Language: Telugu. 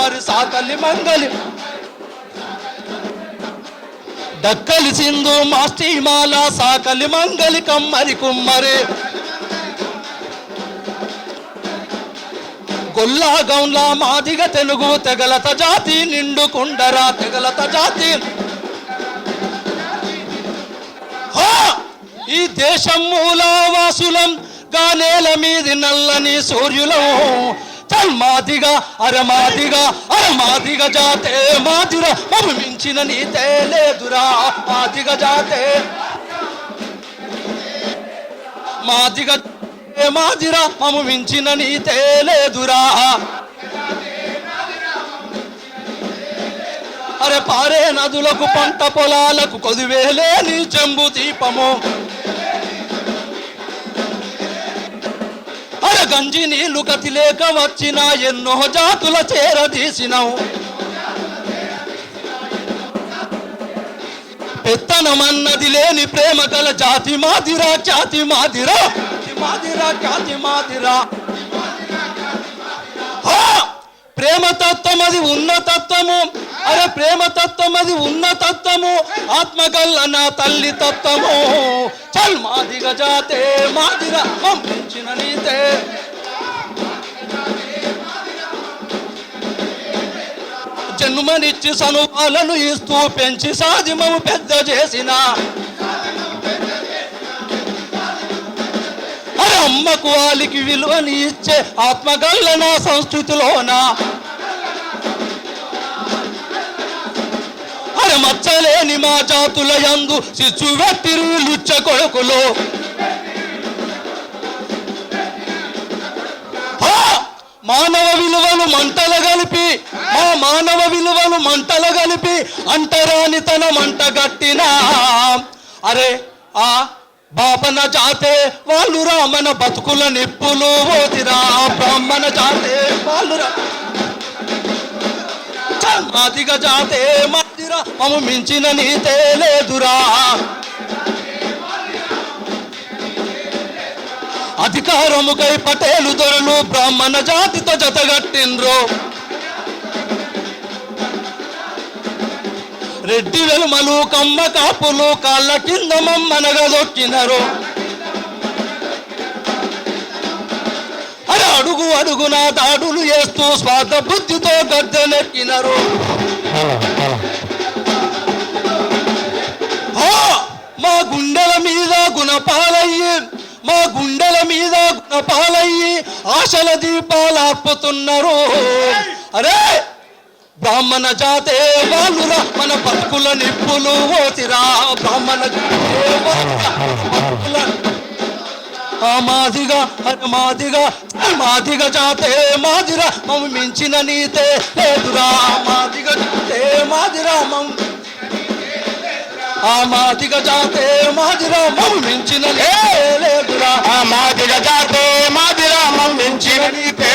కుమ్మరి సాకలి మంగలి. డక్కలి సింధు మాస్టిమాల సాకలి మంగలి కమ్మరి కుమ్మరి. గొల్లా గౌన్లా మాదిగ తెలుగు తెగలత జాతి నిండుకుండరా తెగలత జాతి. ఈ దేశం మూలవాసులం గానేల మీది నల్లని సూర్యులం. తల్మాదిగా అరమాదిగా అరమాదిగా జాతే మాదిరా మము మించిన నీతే లేదురా మాదిగ జాతే. మాదిగ మాదిరా మాదిర మించిన నీతే లేదురా. అరే పారే నదులకు పంట పొలాలకు కొదివేలేని చెంబు దీపము. గంజి నీళ్ళు కతి లేక వచ్చిన ఎన్నో జాతుల చేరదీసినావు పెత్తనమన్నది లేని ప్రేమ గల జాతి మాదిరా ఖ్యాతి మాదిరా. మాదిరా ఖ్యాతి మాదిరా. హా! ప్రేమ తత్వం అది ఉన్న తత్వము. అరే ప్రేమ తత్వం అది ఉన్న తత్వము. ఆత్మగల్ల నా తల్లి తత్వము. చల్ మాదిగ జాతే మాదిర పంపించిన నీతే. జన్మనిచ్చి సనుపాలను ఇస్తూ పెంచి సాధిమము పెద్ద చేసిన. అరే అమ్మకు వాలికి విలువని ఇచ్చే ఆత్మగల్ల నా సంస్కృతిలోనా? అరే మచ్చలేని మా జాతుల యందు శిశువెత్తిరు లుచ్చ కొడుకులు. మానవ విలువలు మంటలు కలిపి మానవ విలువలు మంటలు కలిపి అంటరాని తన మంట గట్టినా అరే ఆ బాపన జాతే వాళ్ళు రామన బతుకుల నిప్పులు ఓదిరా బ్రాహ్మణ జాతే వాళ్ళు మాదిగ జాతే మాదిరా. మము మించిన నీతే లేదురా. అధికారముకై పటేలు దొరలు బ్రాహ్మణ జాతితో జతగట్టిండ్రు రెడ్డి వెలుమలు కమ్మ కాపులు కాళ్ళ కింద మమ్మనగదొక్కినారు అరే అడుగు అడుగున దాడులు వేస్తూ స్వార్థ బుద్ధితో గద్దెనెక్కినారు మా గుండెల మీద గుణపాలయ్యి మా గుండెల మీద గుణపాలయ్యి ఆశల దీపాలు ఆపుతున్నారు. అరే బ్రాహ్మణ జాతే వాళ్ళురా మన బతుకుల నిప్పులు ఓతిరా బ్రాహ్మణ మాదిగా అరే మాదిగా మాదిగ జాతే మాదిరా మమ్మ మించిన నీతే లేదురా. మాదిగ జాతే మాదిరా మమ్మ ఆ మాదిగ జాతే మాదిరా మమ్మ మించిన లేదురా. ఆ మాదిగ జాతే మాదిరా మించిన నీతే